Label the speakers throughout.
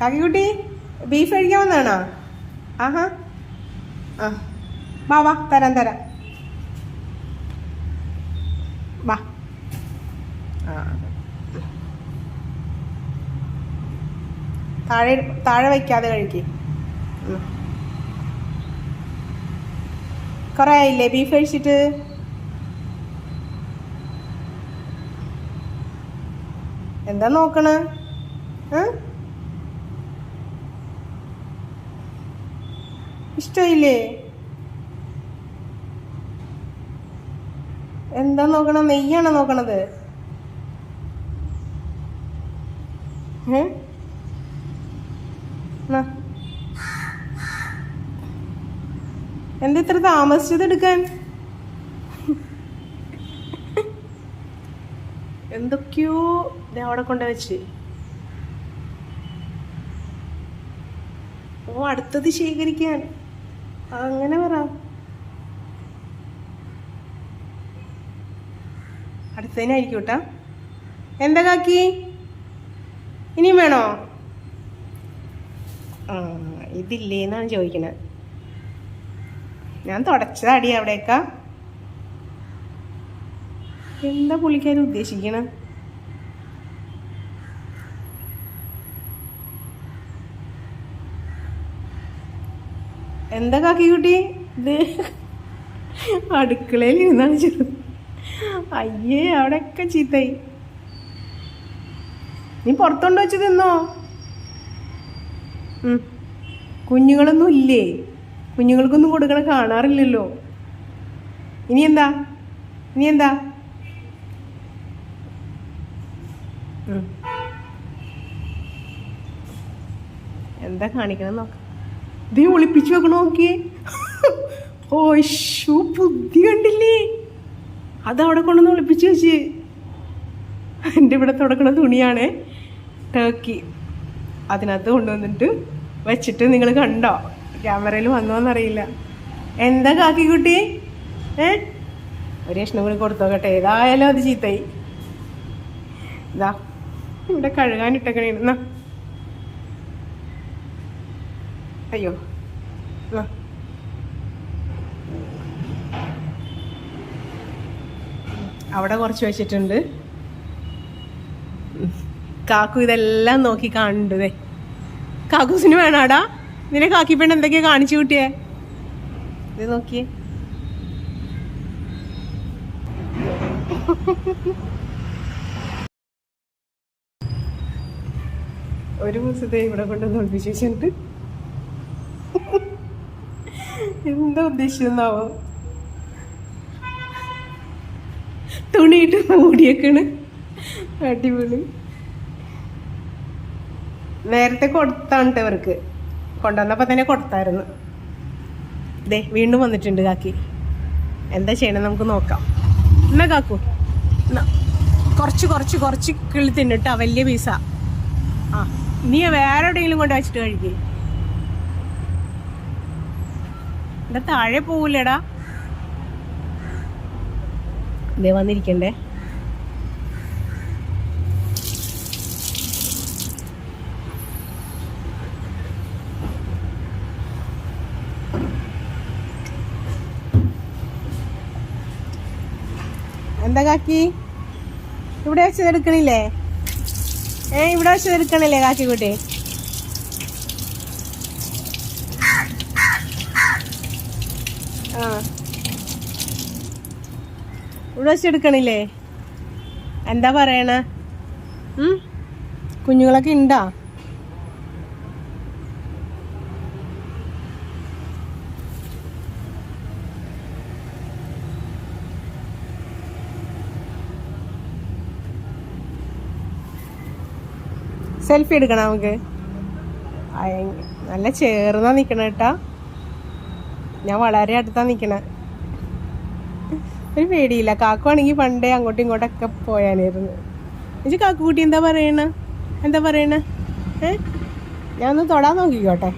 Speaker 1: കാക്കിക്കുട്ടി beef കഴിക്കാൻ വന്നാണോ ആഹാ. ആ. വാ വാ തരാം തരാം. വാ. ആ താഴെ താഴെ വയ്ക്കാതെ കഴിക്കേ. കുറേ ആയില്ലേ ബീഫ് കഴിച്ചിട്ട്? എന്താ നോക്കണ? ഇഷ്ടമില്ലേ? എന്താ നോക്കണം? നെയ്യാണോ നോക്കണത്. എന്താ ഇത്ര താമസിച്ചത് എടുക്കാൻ? എന്തൊക്കെയോ അവിടെ കൊണ്ട് വെച്ച്. ഓ അടുത്തത് ശേഖരിക്കാൻ. അങ്ങനെ പറ. അടുത്തതിനായിരിക്കും കേട്ടാ എന്താ കാക്കി? ഇനിയും വേണോ? ആ ഇതില്ലേ എന്നാണ് ചോദിക്കണത് ഞാൻ തുടച്ചതാടി അവിടേക്കാ. എന്താ പുള്ളിക്കാരി ഉദ്ദേശിക്കണ? എന്താ കാക്കിക്കുട്ടി? ഇത് അടുക്കളയിൽ ഇരുന്നാണ് ചെറു അയ്യേ അവിടെയൊക്കെ ചീത്തായി നീ പുറത്തോണ്ട് വെച്ച് തിന്നോ? കുഞ്ഞുങ്ങളൊന്നും ഇല്ലേ? കുഞ്ഞുങ്ങൾക്കൊന്നും കൊടുക്കണ കാണാറില്ലല്ലോ. ഇനി എന്താ? ഇനി എന്താ? എന്താ കാണിക്കണം നോക്കാം. ഇത് ഒളിപ്പിച്ചു വെക്കണോ നോക്കിയേ. ഓ ഷൂ ബുദ്ധി കണ്ടില്ലേ? അതവിടെ കൊണ്ടുവന്ന് ഒളിപ്പിച്ചു വെച്ച്. എന്റെ ഇവിടെ തുടക്കണ തുണിയാണ് ടേക്കി അതിനകത്ത് കൊണ്ടുവന്നിട്ട് വെച്ചിട്ട് നിങ്ങൾ കണ്ടോ? ക്യാമറയിൽ വന്നോന്നറിയില്ല. എന്താ കാക്കിക്കുട്ടി ഏ? ഒരു കഷ്ണം കൂടി കൊടുത്തോക്കട്ടെ. ഏതായാലും അത് ചീത്തായി ഇതാ ഇവിടെ കഴുകാനിട്ടേക്കണേ എന്നാ അയ്യോ. അവിടെ കുറച്ച് വെച്ചിട്ടുണ്ട്. കാക്കു ഇതെല്ലാം നോക്കി കാണുന്നുണ്ടേ കാക്കൂസിന് വേണാടാ നിന്നെ കാക്കി പെണ്ണ് എന്തൊക്കെയാ കാണിച്ചു കൂട്ടിയേ? ഇത് നോക്കിയേ. ഒരു ദിവസത്തെ ഇവിടെ കൊണ്ട് തോൽപ്പിച്ചു വെച്ചിട്ട് എന്താ ഉദ്ദേശിച്ചെന്നാവോ? തുണിയിട്ട് മൂടിയേക്കാണ്. അടിപൊളി. നേരത്തെ കൊടുത്താണ് ഇവർക്ക്. കൊണ്ടുവന്നപ്പോൾ തന്നെ കൊടുത്തായിരുന്നു. ദേ വീണ്ടും വന്നിട്ടുണ്ട് കാക്കി. എന്താ ചെയ്യണം നമുക്ക് നോക്കാം. എന്നാ കാക്കു? കുറച്ച് കുറച്ച് കുറച്ച് കിളി തിന്നിട്ടാ വലിയ പീസ. ആ നീ വേറെ എവിടെയെങ്കിലും കൊണ്ട് വെച്ചിട്ട് കഴിക്കേ. എന്താ താഴെ പോവില്ലടാ ഇതേ വന്നിരിക്കണ്ടേ. എന്താ കാക്കി? ഇവിടെ വെച്ചത് എടുക്കണില്ലേ? ഏ ഇവിടെ വെച്ചത് എടുക്കണില്ലേ കാക്കി കുട്ടി ആ. ഇവിടെ എന്താ പറയണ? കുഞ്ഞുങ്ങളൊക്കെ ഉണ്ടോ സെൽഫി എടുക്കണം നമുക്ക്? നല്ല ചേർന്നാ നിക്കണ കേട്ടാ ഞാൻ വളരെ അടുത്താ നിക്കണേ. ഒരു പേടിയില്ല. കാക്കുവാണെങ്കിൽ പണ്ടേ അങ്ങോട്ടും ഇങ്ങോട്ടൊക്കെ പോയാനായിരുന്നു. എനിക്ക് കാക്കുകുട്ടി എന്താ പറയണ? എന്താ പറയണ? ഏ? ഞാൻ ഒന്ന് തൊടാൻ നോക്കിക്കോട്ടെ?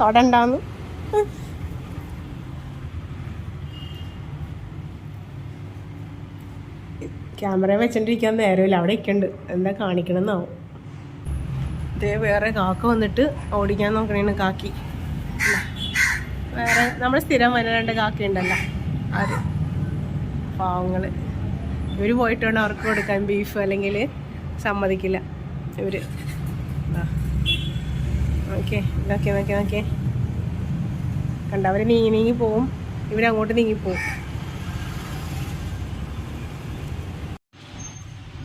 Speaker 1: തൊടണ്ടാന്ന്. ക്യാമറ വെച്ചോണ്ടിരിക്കാൻ നേരമില്ല. അവിടെ ഇരിക്കണ്ട്. എന്താ കാണിക്കണമെന്നാവും ഇതേ വേറെ കാക്ക വന്നിട്ട് ഓടിക്കാൻ നോക്കണേണ് കാക്കി. വേറെ നമ്മൾ സ്ഥിരം വരുന്ന രണ്ട് കാക്കയുണ്ടല്ലോ. ഉണ്ടല്ലോ പാവങ്ങൾ പാവങ്ങൾ. ഇവർ പോയിട്ട് വേണം അവർക്ക് കൊടുക്കാൻ ബീഫ് അല്ലെങ്കിൽ സമ്മതിക്കില്ല. ഇവർ ഓക്കെ ഓക്കെ ഓക്കെ ഓക്കെ കണ്ട അവർ നീങ്ങി നീങ്ങി പോവും. ഇവരങ്ങോട്ട് നീങ്ങി പോവും.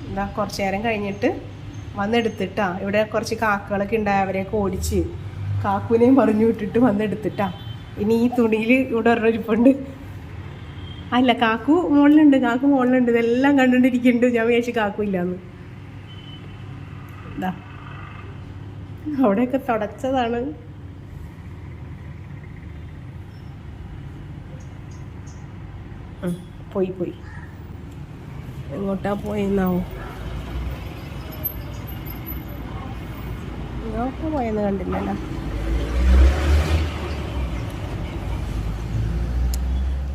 Speaker 1: എന്താ കുറച്ച് നേരം കഴിഞ്ഞിട്ട് വന്നെടുത്തിട്ടാ. ഇവിടെ കുറച്ച് കാക്കകളൊക്കെ ഉണ്ടായി അവരെയൊക്കെ ഓടിച്ച്. കാക്കുവിനെയും പറഞ്ഞു വിട്ടിട്ട് വന്നെടുത്തിട്ടാ. ഇനി ഈ തുണിയിൽ ഇവിടെ ഒരെണ്ണം ഇരിപ്പുണ്ട്. അല്ല കാക്കു മുകളിലുണ്ട് കാക്കു മുകളിലുണ്ട് ഇതെല്ലാം കണ്ടുകൊണ്ടിരിക്കുന്നുണ്ട്. ഞാൻ വിചാരിച്ചു കാക്കു ഇല്ലാന്ന്. അവിടെയൊക്കെ തുടച്ചതാണ്. പോയി പോയി. എങ്ങോട്ടാ പോയെന്നാവോ എങ്ങോട്ടാ പോയെന്ന് കണ്ടില്ലല്ലോ.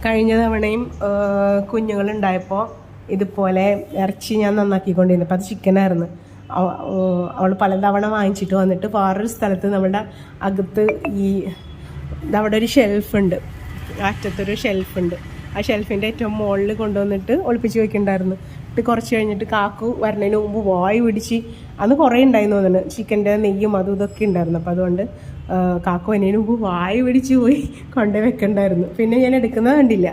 Speaker 1: കഴിഞ്ഞ തവണയും കുഞ്ഞുങ്ങളുണ്ടായപ്പോൾ ഇതുപോലെ ഇറച്ചി ഞാൻ നന്നാക്കിക്കൊണ്ടിരുന്നു അപ്പോൾ അത് ചിക്കനായിരുന്നു. അവൾ പലതവണ വാങ്ങിച്ചിട്ട് വന്നിട്ട് വേറൊരു സ്ഥലത്ത് നമ്മുടെ അകത്ത് ഈ അവിടെ ഒരു ഷെൽഫുണ്ട് അറ്റത്തൊരു ഷെൽഫുണ്ട് ആ ഷെൽഫിന്റെ ഏറ്റവും മുകളിൽ കൊണ്ടുവന്നിട്ട് ഒളിപ്പിച്ച് വെക്കുന്നുണ്ടായിരുന്നു എന്നിട്ട് കുറച്ച് കഴിഞ്ഞിട്ട് കാക്കു വരണതിന് മുമ്പ് വായു പിടിച്ച് അന്ന് കുറേ ഉണ്ടായിരുന്നു തോന്നുന്നുണ്ട് ചിക്കന്റെ നെയ്യും അതും ഇതൊക്കെ ഉണ്ടായിരുന്നു. അപ്പോൾ അതുകൊണ്ട് കാക്കു എന്നതിന് മുമ്പ് വായ പിടിച്ചു പോയി കൊണ്ട വെക്കണ്ടായിരുന്നു. പിന്നെ ഞാൻ എടുക്കുന്ന കണ്ടില്ല.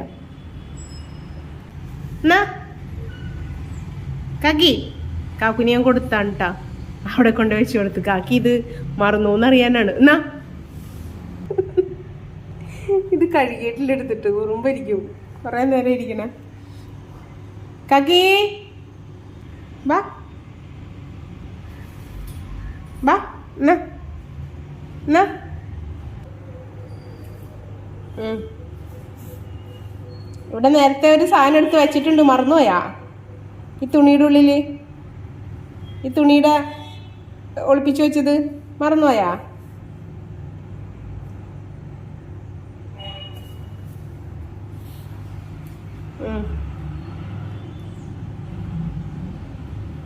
Speaker 1: കാക്കി കാക്കുനി ഞാൻ കൊടുത്താണ് കേട്ടാ അവിടെ കൊണ്ട് വെച്ച് കൊടുത്ത്. കാക്കി ഇത് മറന്നു എന്നറിയാനാണ് എന്നാ? ഇത് കഴുകിയിട്ടിലെടുത്തിട്ട് ഉറുമ്പിരിക്കും. കുറേ നേരം ഇരിക്കണേ. കാക്കി ബാ. ബാ എന്നാ? എന്നാ. ഇവിടെ നേരത്തെ ഒരു സാധനം എടുത്ത് വെച്ചിട്ടുണ്ട് മറന്നുപോയാ? ഈ തുണിയുടെ ഉള്ളിൽ ഈ തുണിയുടെ ഒളിപ്പിച്ചു വെച്ചത് മറന്നുപോയാ.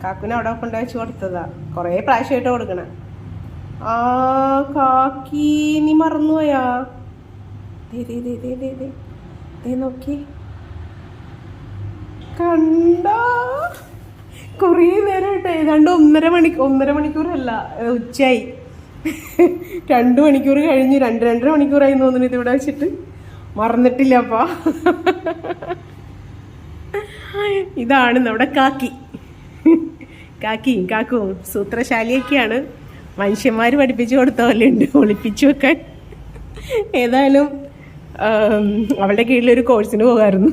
Speaker 1: കാക്കുനെ അവിടെ കൊണ്ടുവച്ച് കൊടുത്തതാ. കുറേ പ്രാവശ്യമായിട്ട് കൊടുക്കണേ. ആ കാക്കി നീ മറന്നുപോയാ? നോക്കി. കണ്ട? കുറേ നേരമായിട്ട് ഏതാണ്ട് ഒന്നര മണി ഒന്നര മണിക്കൂറല്ല ഉച്ചയായി. രണ്ട് മണിക്കൂർ കഴിഞ്ഞു രണ്ട് രണ്ടര മണിക്കൂറായി തോന്നുന്നു ഇത് ഇവിടെ വെച്ചിട്ട്. മറന്നിട്ടില്ല അപ്പാ. ഇതാണ് നമ്മുടെ കാക്കി. കാക്കിയും കാക്കും സൂത്രശാലിയൊക്കെയാണ്. മനുഷ്യന്മാർ പഠിപ്പിച്ചു കൊടുത്ത പോലെ ഉണ്ട് ഒളിപ്പിച്ചു വെക്കാൻ. ഏതായാലും അവളുടെ കീഴിലൊരു കോഴ്സിന് പോകാമായിരുന്നു